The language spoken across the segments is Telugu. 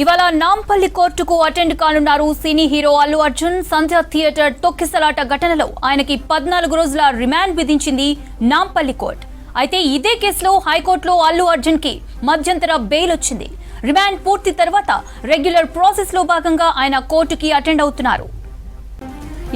ఇవాళ నాంపల్లి కోర్టుకు అటెండ్ కానున్నారు cine hero Allu Arjun. Sandhya theatre తొక్కిసలాట ఘటనలో ఆయనకి పద్నాలుగు రోజుల రిమాండ్ విధించింది నాంపల్లి కోర్టు. అయితే ఇదే కేసులో హైకోర్టులో అల్లు అర్జున్కి మధ్యంతర బెయిల్ వచ్చింది. రిమాండ్ పూర్తి తర్వాత రెగ్యులర్ ప్రాసెస్లో భాగంగా ఆయన కోర్టుకి అటెండ్ అవుతున్నారు.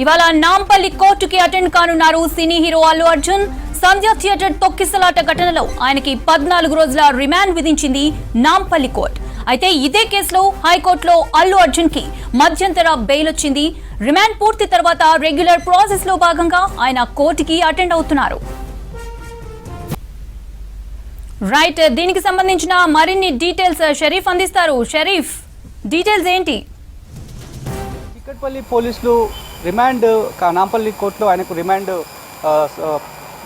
ఇవాళ నాంపల్లి కోర్టుకి అటెండ్ కానున్నారు cine hero Allu Arjun. Sandhya theatre తొక్కిసలాట ఘటనలో ఆయనకి పద్నాలుగు రోజుల రిమాండ్ విధించింది నాంపల్లి కోర్టు. అయితే ఇదే కేసులో హైకోర్టులో అల్లు అర్జున్కి మధ్యంతర బెయిల్ వచ్చింది రిమాండ్ పూర్తి తర్వాత రెగ్యులర్ ప్రాసెస్లో భాగంగా ఆయన కోర్టుకి అటెండ్ అవుతున్నారు. రైట్ దీనికి సంబంధించిన మరిన్ని డీటెయిల్స్ షరీఫ్ అందిస్తారు. షరీఫ్ డీటెయిల్స్ ఏంటి? చిక్కట్పల్లి పోలీసులు రిమాండ్ నాంపల్లి కోర్టులో ఆయనకు రిమాండ్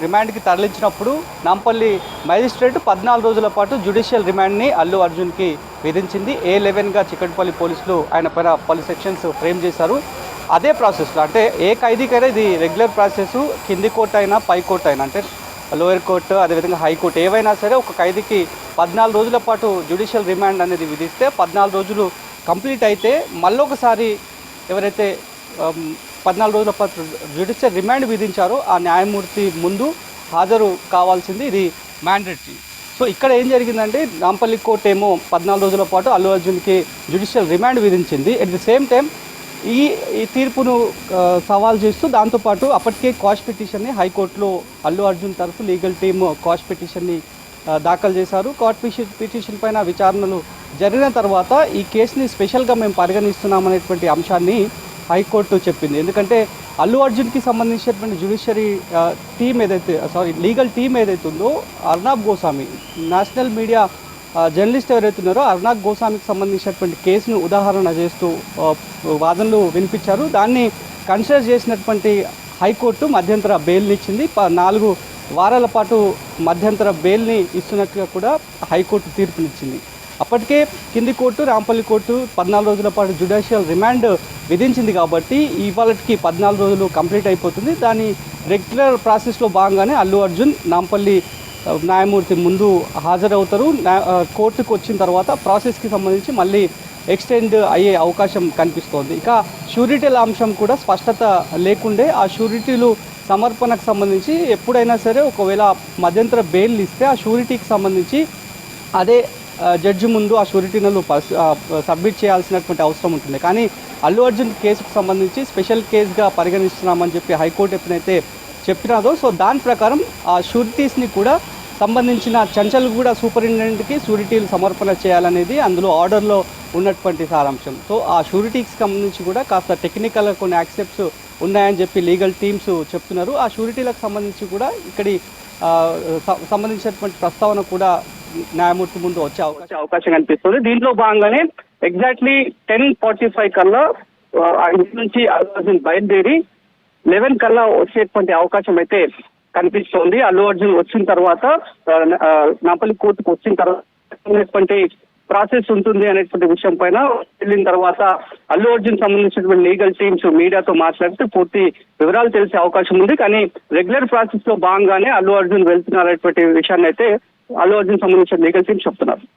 రిమాండ్కి తరలించినప్పుడు నాంపల్లి మ్యాజిస్ట్రేట్ పద్నాలుగు రోజుల పాటు జ్యుడిషియల్ రిమాండ్ని అల్లు అర్జున్కి విధించింది. ఏ లెవెన్గా చిక్కటిపల్లి పోలీసులు ఆయన పైన పలు సెక్షన్స్ ఫ్రేమ్ చేశారు. అదే ప్రాసెస్లో అంటే ఏ ఖైదీకైనా ఇది రెగ్యులర్ ప్రాసెస్ కింది కోర్టు అయినా పై కోర్టు అయినా అంటే లోయర్ కోర్టు అదేవిధంగా హైకోర్టు ఏవైనా సరే ఒక ఖైదీకి పద్నాలుగు రోజుల పాటు జ్యుడిషియల్ రిమాండ్ అనేది విధిస్తే పద్నాలుగు రోజులు కంప్లీట్ అయితే మళ్ళొకసారి ఎవరైతే పద్నాలుగు రోజుల పాటు జ్యుడిషియల్ రిమాండ్ విధించారు. ఆ న్యాయమూర్తి ముందు హాజరు కావాల్సింది ఇది మ్యాండేటరీ. సో ఇక్కడ ఏం జరిగిందంటే నాంపల్లి కోర్టు ఏమో పద్నాలుగు రోజుల పాటు అల్లు అర్జున్కి జ్యుడిషియల్ రిమాండ్ విధించింది. అట్ ది సేమ్ టైం ఈ ఈ తీర్పును సవాల్ చేస్తూ దాంతోపాటు అప్పటికే కాస్ట్ పిటిషన్ని హైకోర్టులో అల్లు అర్జున్ తరఫు లీగల్ టీమ్ కాస్ట్ పిటిషన్ని దాఖలు చేశారు. కాస్ట్ పిటిషన్ పిటిషన్ పైన విచారణలు జరిగిన తర్వాత ఈ కేసుని స్పెషల్గా మేము పరిగణిస్తున్నామనేటువంటి అంశాన్ని హైకోర్టు చెప్పింది. ఎందుకంటే అల్లు అర్జున్కి సంబంధించినటువంటి జ్యుడిషియరీ టీం ఏదైతే సారీ లీగల్ టీం ఏదైతే ఉందో Arnab Goswami national media journalist ఎవరైతే ఉన్నారో అర్నాబ్ గోస్వామికి సంబంధించినటువంటి కేసును ఉదాహరణ చేస్తూ వాదనలు వినిపించారు. దాన్ని కన్సిడర్ చేసినటువంటి హైకోర్టు మధ్యంతర బెయిల్ని ఇచ్చింది. ప- నాలుగు వారాల పాటు మధ్యంతర బెయిల్ని ఇస్తున్నట్టుగా కూడా హైకోర్టు తీర్పునిచ్చింది. అప్పటికే కింది కోర్టు రాంపల్లి కోర్టు పద్నాలుగు రోజుల పాటు జ్యుడిషియల్ రిమాండ్ విధించింది కాబట్టి ఇవాళకి పద్నాలుగు రోజులు కంప్లీట్ అయిపోతుంది. దాని రెగ్యులర్ ప్రాసెస్లో భాగంగానే అల్లు అర్జున్ నాంపల్లి న్యాయమూర్తి ముందు హాజరవుతారు. కోర్టుకు వచ్చిన తర్వాత ప్రాసెస్కి సంబంధించి మళ్ళీ ఎక్స్టెండ్ అయ్యే అవకాశం కనిపిస్తోంది. ఇక షూరిటీల అంశం కూడా స్పష్టత లేకుండే ఆ షూరిటీలు సమర్పణకు సంబంధించి ఎప్పుడైనా సరే ఒకవేళ మధ్యంతర బెయిల్ ఇస్తే ఆ షూరిటీకి సంబంధించి అదే జడ్జి ముందు ఆ షూరిటీలను సబ్మిట్ చేయాల్సినటువంటి అవసరం ఉంటుంది. కానీ అల్లు అర్జున్ కేసుకు సంబంధించి స్పెషల్ కేసుగా పరిగణిస్తున్నామని చెప్పి హైకోర్టు ఎప్పుడైతే చెప్పినాదో సో దాని ప్రకారం ఆ షూరిటీస్ని కూడా సంబంధించిన చంచల్ కూడా సూపరింటెండెంట్కి షూరిటీలు సమర్పణ చేయాలనేది అందులో ఆర్డర్లో ఉన్నటువంటి సారాంశం. సో ఆ షూరిటీకి సంబంధించి కూడా కాస్త టెక్నికల్ కొన్ని యాక్సెప్ట్స్ ఉన్నాయని చెప్పి లీగల్ టీమ్స్ చెప్తున్నారు. ఆ షూరిటీలకు సంబంధించి కూడా ఇక్కడి సంబంధించినటువంటి ప్రస్తావన కూడా న్యాయమూర్తి ముందు వచ్చే అవకాశం. అవకాశం కనిపిస్తుంది. దీంట్లో భాగంగానే ఎగ్జాక్ట్లీ టెన్ ఫార్టీ ఫైవ్ కల్లా ఇంటి నుంచి అల్లు బయలుదేరి లెవెన్ కల్లా వచ్చేటువంటి అవకాశం అయితే కనిపిస్తోంది. అల్లు అర్జున్ వచ్చిన తర్వాత నాపల్లి కోర్టుకు వచ్చిన తర్వాత ప్రాసెస్ ఉంటుంది అనేటువంటి విషయం పైన వెళ్ళిన తర్వాత అల్లు అర్జున్ సంబంధించినటువంటి లీగల్ టీమ్స్ మీడియాతో మాట్లాడితే పూర్తి వివరాలు తెలిసే అవకాశం ఉంది. కానీ రెగ్యులర్ ప్రాసెస్లో భాగంగానే అల్లు అర్జున్ వెళ్తున్నారనేటువంటి విషయాన్ని అయితే అల్లు అర్జున్ సంబంధించిన లీగల్ టీమ్స్ చెప్తున్నారు.